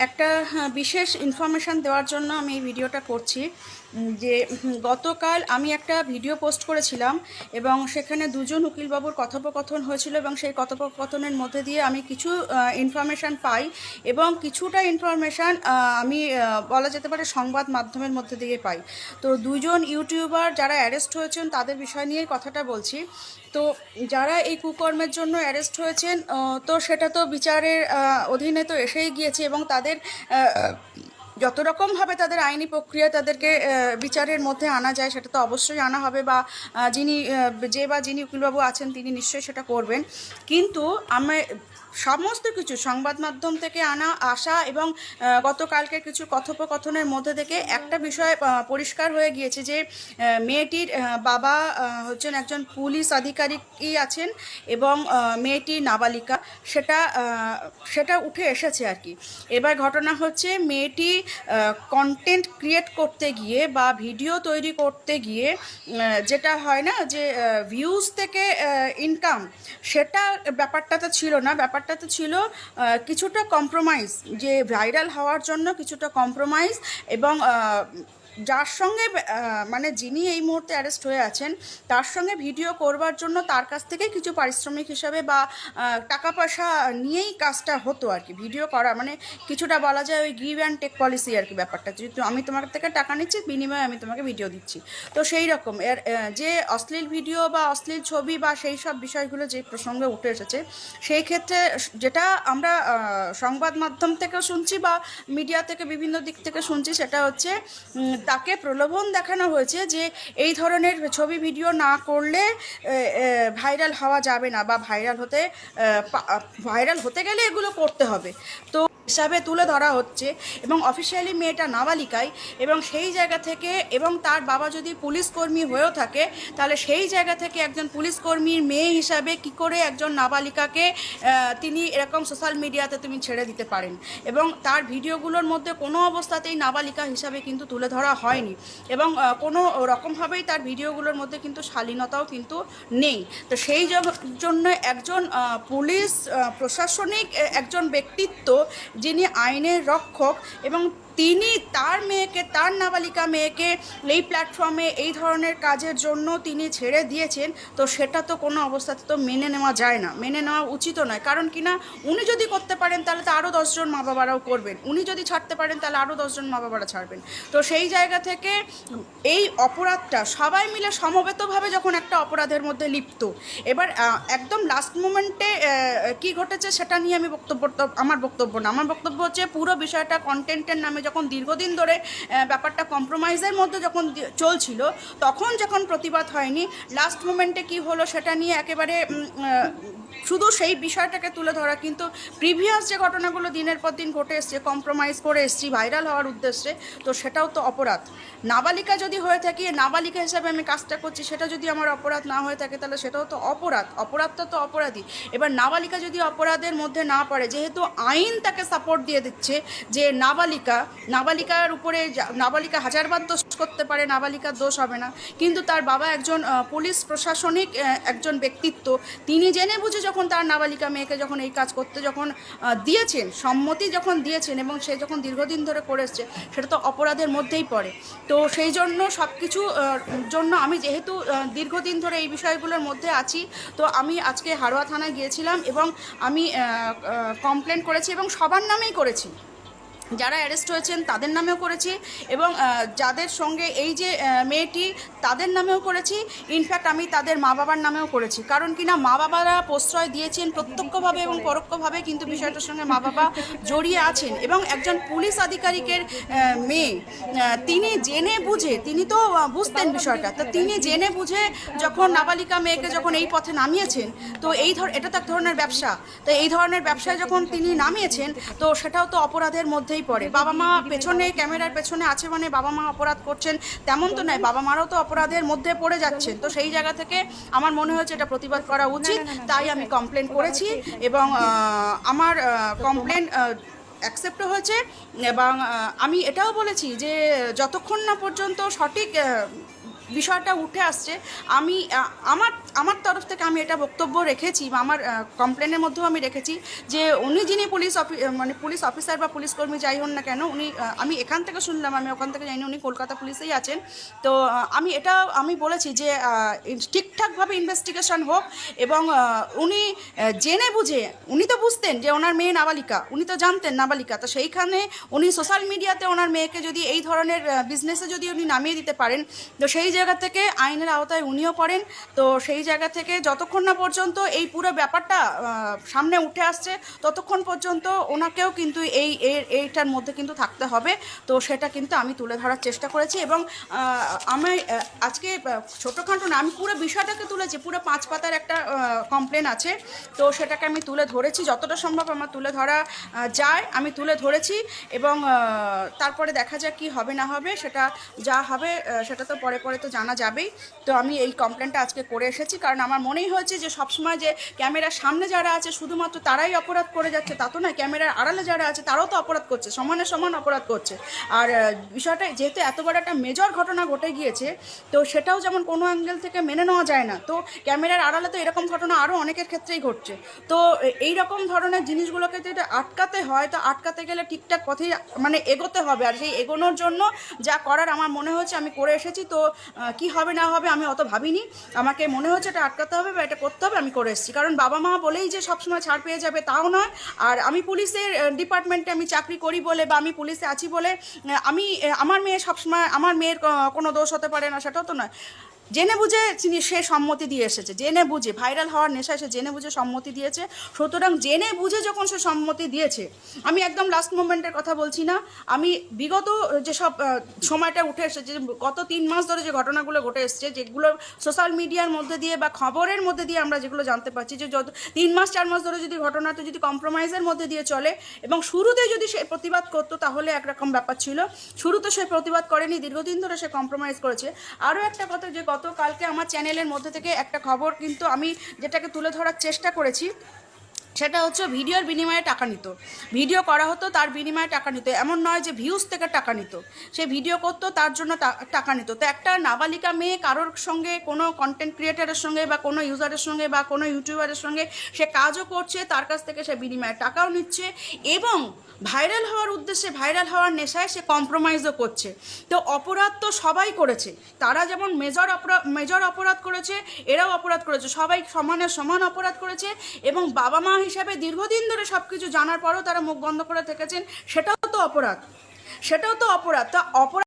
একটা হ্যাঁ, বিশেষ ইনফরমেশান দেওয়ার জন্য আমি এই ভিডিওটা করছি। যে গতকাল আমি একটা ভিডিও পোস্ট করেছিলাম এবং সেখানে দুজন উকিলবাবুর কথোপকথন হয়েছিল এবং সেই কথোপকথনের মধ্যে দিয়ে আমি কিছু ইনফরমেশান পাই এবং কিছুটা ইনফরমেশান আমি বলা যেতে পারে সংবাদ মাধ্যমের মধ্যে দিয়ে পাই। তো দুজন ইউটিউবার যারা অ্যারেস্ট হয়েছেন তাদের বিষয় নিয়েই কথাটা বলছি। তো যারা এই কুকর্মের জন্য অ্যারেস্ট হয়েছেন তো সেটা তো বিচারের অধীনে তো এসেই গিয়েছে এবং তাদের যত রকমভাবে তাদের আইনি প্রক্রিয়া তাদেরকে বিচারের মধ্যে আনা যায় সেটা তো অবশ্যই আনা হবে বা যিনি যে বা যিনি উকিলবাবু আছেন তিনি নিশ্চয়ই সেটা করবেন। কিন্তু আমি সমস্ত কিছু সংবাদ মাধ্যম থেকে আনা আসা এবং আহ, গতকালকের কিছু কথোপকথনের মধ্যে থেকে একটা বিষয় পরিষ্কার হয়ে গিয়েছে যে মেয়েটির বাবা হচ্ছেন একজন পুলিশ আধিকারিকই আছেন এবং মেয়েটি নাবালিকা। সেটা সেটা উঠে এসেছে আর কি। এবার ঘটনা হচ্ছে মেয়েটি কন্টেন্ট ক্রিয়েট করতে গিয়ে বা ভিডিও তৈরি করতে গিয়ে যেটা হয় না যে ভিউজ থেকে ইনকাম সেটা ব্যাপারটা তো ছিল না। ব্যাপারটাতে ছিল কিছুটা কম্প্রোমাইজ যে ভাইরাল হওয়ার জন্য কিছুটা কম্প্রোমাইজ এবং যার সঙ্গে মানে যিনি এই মুহূর্তে অ্যারেস্ট হয়ে আছেন, তার সঙ্গে ভিডিও করবার জন্য তার কাছ থেকে কিছু পারিশ্রমিক হিসাবে বা টাকা পয়সা নিয়েই কাজটা হতো আর কি। ভিডিও করা মানে কিছুটা বলা যায় ওই গিভ অ্যান্ড টেক পলিসি আর কি ব্যাপারটা। যেহেতু আমি তোমার থেকে টাকা নিচ্ছি, বিনিময়ে আমি তোমাকে ভিডিও দিচ্ছি। তো সেই রকম, এর যে অশ্লীল ভিডিও বা অশ্লীল ছবি বা সেই সব বিষয়গুলো যে প্রসঙ্গে উঠে এসেছে, সেই ক্ষেত্রে যেটা আমরা সংবাদ মাধ্যম থেকেও শুনছি বা মিডিয়া থেকে বিভিন্ন দিক থেকে শুনছি, সেটা হচ্ছে তাকে প্রলোভন দেখানো হয়েছে যে এই ধরনের ছবি ভিডিও না করলে ভাইরাল হওয়া যাবে না বা ভাইরাল হতে ভাইরাল হতে গেলে এগুলো করতে হবে। তো হিসাবে তুলে ধরা হচ্ছে এবং অফিসিয়ালি মেয়েটা নাবালিকায় এবং সেই জায়গা থেকে এবং তার বাবা যদি পুলিশ কর্মী হয়েও থাকে, তাহলে সেই জায়গা থেকে একজন পুলিশ কর্মীর মেয়ে হিসাবে কি করে একজন নাবালিকাকে তিনি এরকম সোশ্যাল মিডিয়াতে তুমি ছেড়ে দিতে পারেন? এবং তার ভিডিওগুলোর মধ্যে কোনো অবস্থাতেই নাবালিকা হিসাবে কিন্তু তুলে ধরা হয়নি। এবং কোনো রকমভাবেই তার ভিডিওগুলোর মধ্যে কিন্তু শালীনতাও কিন্তু নেই। তো সেই জন্য একজন পুলিশ প্রশাসনিক একজন ব্যক্তিত্ব যিনি আইনের রক্ষক এবং তিনি তার মেয়েকে, তার নাবালিকা মেয়েকে এই প্ল্যাটফর্মে এই ধরনের কাজের জন্য তিনি ছেড়ে দিয়েছেন। তো সেটা তো কোনো অবস্থাতে তো মেনে নেওয়া যায় না। মেনে নেওয়া উচিত নয়। কারণ কি না, উনি যদি করতে পারেন তাহলে তো আরও দশজন মা বাবারাও করবেন। উনি যদি ছাড়তে পারেন তাহলে আরও দশজন মা বাবারা ছাড়বেন। তো সেই জায়গা থেকে এই অপরাধটা সবাই মিলে সমবেতভাবে যখন একটা অপরাধের মধ্যে লিপ্ত, এবার একদম লাস্ট মোমেন্টে কি ঘটেছে সেটা নিয়ে আমি বক্তব্য, আমার বক্তব্য না। আমার বক্তব্য হচ্ছে পুরো বিষয়টা কন্টেন্টের নামে যখন দীর্ঘদিন ধরে ব্যাপারটা কম্প্রোমাইজের মধ্যে যখন চলছিল, তখন যখন প্রতিবাদ হয়নি লাস্ট মোমেন্টে কি হলো সেটা নিয়ে একেবারে শুধু সেই বিষয়টাকে তুলে ধরা, কিন্তু প্রিভিয়াস যে ঘটনাগুলো দিনের পর দিন ঘটে এসছে কম্প্রোমাইজ করে এসছি ভাইরাল হওয়ার উদ্দেশ্যে, তো সেটাও তো অপরাধ। নাবালিকা যদি হয়ে থাকি নাবালিকা হিসাবে আমি কাজটা করছি, সেটা যদি আমার অপরাধ না হয়ে থাকে, তাহলে সেটাও তো অপরাধ, অপরাধটা তো অপরাধী। এবার নাবালিকা যদি অপরাধের মধ্যে না পড়ে, যেহেতু আইন তাকে সাপোর্ট দিয়ে দিচ্ছে যে, নাবালিকা নাবালিকার উপরে নাবালিকা হাজারবার দোষ করতে পারে, নাবালিকার দোষ হবে না। কিন্তু তার বাবা একজন পুলিশ প্রশাসনিক একজন ব্যক্তিত্ব। তিনি জেনে বুঝে যখন তার নাবালিকা মেয়েকে যখন এই কাজ করতে যখন দিয়েছেন, সম্মতি যখন দিয়েছেন এবং সে যখন দীর্ঘদিন ধরে করে এসছে, সেটা তো অপরাধের মধ্যেই পড়ে। তো সেই জন্য সব কিছু জন্য আমি যেহেতু দীর্ঘদিন ধরে এই বিষয়গুলোর মধ্যে আছি, তো আমি আজকে হারোয়া থানায় গিয়েছিলাম এবং আমি কমপ্লেন করেছি এবং সবার নামেই করেছি। যারা অ্যারেস্ট হয়েছেন তাদের নামেও করেছি এবং যাদের সঙ্গে এই যে মেয়েটি তাদের নামেও করেছি। ইনফ্যাক্ট আমি তাদের মা বাবার নামেও করেছি। কারণ কি না, মা বাবারা প্রশ্রয় দিয়েছেন প্রত্যক্ষভাবে এবং পরোক্ষভাবে, কিন্তু বিষয়টার সঙ্গে মা বাবা জড়িয়ে আছেন এবং একজন পুলিশ আধিকারিকের মেয়ে তিনি জেনে বুঝে, তিনি তো বুঝতেন বিষয়টা, তো তিনি জেনে বুঝে যখন নাবালিকা মেয়েকে যখন এই পথে নামিয়েছেন, তো এই ধর, এটা তো এক ধরনের ব্যবসা, তো এই ধরনের ব্যবসায় যখন তিনি নামিয়েছেন, তো সেটাও তো অপরাধের মধ্যেই পড়ে বাবা মা পেছনে ক্যামেরার পেছনে আছে মানে বাবা মা অপরাধ করছেন তেমন তো নয়। বাবা মারাও তো অপরাধের মধ্যে পড়ে যাচ্ছেন। তো সেই জায়গা থেকে আমার মনে হয়েছে এটা প্রতিবাদ করা উচিত। তাই আমি কমপ্লেন করেছি এবং আমার কমপ্লেন অ্যাকসেপ্টও হয়েছে এবং আমি এটাও বলেছি যে যতক্ষণ না পর্যন্ত সঠিক বিষয়টা উঠে আসছে আমি আমার আমার তরফ থেকে আমি এটা বক্তব্য রেখেছি বা আমার কমপ্লেনের মধ্যেও আমি রেখেছি যে উনি যিনি পুলিশ অফি মানে পুলিশ অফিসার বা পুলিশ কর্মী যাই হন না কেন, উনি আমি এখান থেকে শুনলাম, আমি ওখান থেকে জানি উনি কলকাতা পুলিশেই আছেন। তো আমি এটা, আমি বলেছি যে ঠিকঠাকভাবে ইনভেস্টিগেশন হোক এবং উনি জেনে বুঝে, উনি তো বুঝতেন যে ওনার মেয়ে নাবালিকা, উনি তো জানতেন নাবালিকা। তো সেইখানে উনি সোশ্যাল মিডিয়াতে ওনার মেয়েকে যদি এই ধরনের বিজনেসে যদি উনি নামিয়ে দিতে পারেন, তো সেই জায়গা থেকে আইনের আওতায় উনিও পড়েন। তো সেই জায়গা থেকে যতক্ষণ না পর্যন্ত এই পুরো ব্যাপারটা সামনে উঠে আসছে, ততক্ষণ পর্যন্ত ওনাকেও কিন্তু এই এইটার মধ্যে কিন্তু থাকতে হবে। তো সেটা কিন্তু আমি তুলে ধরার চেষ্টা করেছি এবং আমি আজকে ছোটোখাটো না, আমি পুরো বিষয়টাকে তুলেছি, পুরো পাঁচ পাতার একটা কমপ্লেন আছে। তো সেটাকে আমি তুলে ধরেছি, যতটা সম্ভব আমার তুলে ধরা যায়, আমি তুলে ধরেছি এবং তারপরে দেখা যাক কি হবে না হবে, সেটা যা হবে সেটা তো পরে পরে তো জানা যাবেই। তো আমি এই কমপ্লেনটা আজকে করে এসেছি। কারণ আমার মনেই হয়েছে যে সবসময় যে ক্যামেরার সামনে যারা আছে, শুধুমাত্র তারাই অপরাধ করে যাচ্ছে, তা তো নয়, ক্যামেরার আড়ালে যারা আছে, তারাও তো অপরাধ করছে, সমানে সমান অপরাধ করছে। আর বিষয়টা যেহেতু এত বড় একটা মেজর ঘটনা ঘটে গিয়েছে, তো সেটাও যেমন কোনো অ্যাঙ্গেল থেকে মেনে নেওয়া যায় না, তো ক্যামেরার আড়ালে তো এরকম ঘটনা আরও অনেকের ক্ষেত্রেই ঘটছে। তো এই রকম ধরনের জিনিসগুলোকে যদি আটকাতে হয়, তো আটকাতে গেলে ঠিকঠাক পথে মানে এগোতে হবে, আর সেই এগোনোর জন্য যা করার আমার মনে হচ্ছে আমি করে এসেছি, তো কি হবে না হবে আমি অত ভাবিনি। আমাকে মনে হচ্ছে এটা আটকাতে হবে বা এটা করতে হবে, আমি করে এসেছি। কারণ বাবা মা বলেই যে সবসময় ছাড় পেয়ে যাবে তাও নয়। আর আমি পুলিশের ডিপার্টমেন্টে আমি চাকরি করি বলে বা আমি পুলিশে আছি বলে আমি আমার মেয়ে সবসময়, আমার মেয়ের কোনো দোষ হতে পারে না, সেটাও তো নয়। জেনে বুঝে তিনি সে সম্মতি দিয়ে এসেছে, জেনে বুঝে ভাইরাল হওয়ার নেশায় সে জেনে বুঝে সম্মতি দিয়েছে। সুতরাং জেনে বুঝে যখন সে সম্মতি দিয়েছে, আমি একদম লাস্ট মোমেন্টের কথা বলছি না, আমি বিগত যেসব সময়টা উঠে এসেছে গত তিন মাস ধরে যে ঘটনাগুলো ঘটে এসেছে, যেগুলো সোশ্যাল মিডিয়ার মধ্যে দিয়ে বা খবরের মধ্যে দিয়ে আমরা যেগুলো জানতে পারছি, যে যত, তিন মাস, চার মাস ধরে যদি ঘটনাটা যদি কম্প্রোমাইজের মধ্যে দিয়ে চলে এবং শুরুতে যদি সে প্রতিবাদ করতো, তাহলে একরকম ব্যাপার ছিল। শুরুতে সে প্রতিবাদ করেনি, দীর্ঘদিন ধরে সে কম্প্রোমাইজ করেছে। আরও একটা কথা, যে গতকালকে আমার চ্যানেলের মধ্যে থেকে একটা খবর কিন্তু আমি যেটাকে তুলে ধরার চেষ্টা করেছি সেটা হচ্ছে ভিডিওর বিনিময়ে টাকা নিত। ভিডিও করা হতো, তার বিনিময়ে টাকা নিত। এমন নয় যে ভিউজ থেকে টাকা নিত। সে ভিডিও করতো, তার জন্য টাকা নিত। তো একটা নাবালিকা মেয়ে কারোর সঙ্গে, কোনো কন্টেন্ট ক্রিয়েটারের সঙ্গে বা কোনো ইউজারের সঙ্গে বা কোনো ইউটিউবারের সঙ্গে সে কাজও করছে, তার কাছ থেকে সে বিনিময়ে টাকাও নিচ্ছে এবং ভাইরাল হওয়ার উদ্দেশ্যে ভাইরাল হওয়ার নেশায় সে কম্প্রোমাইজও করছে। তো অপরাধ তো সবাই করেছে। তারা যেমন মেজর অপরাধ মেজর অপরাধ করেছে, এরাও অপরাধ করেছে। সবাই সমানে সমান অপরাধ করেছে এবং বাবা মা হিসাবে দীর্ঘদিন ধরে সব কিছু জানার পরও তারা মুখ বন্ধ করে থেকেছেন, সেটাও তো অপরাধ। সেটাও তো অপরাধ। তা অপরাধ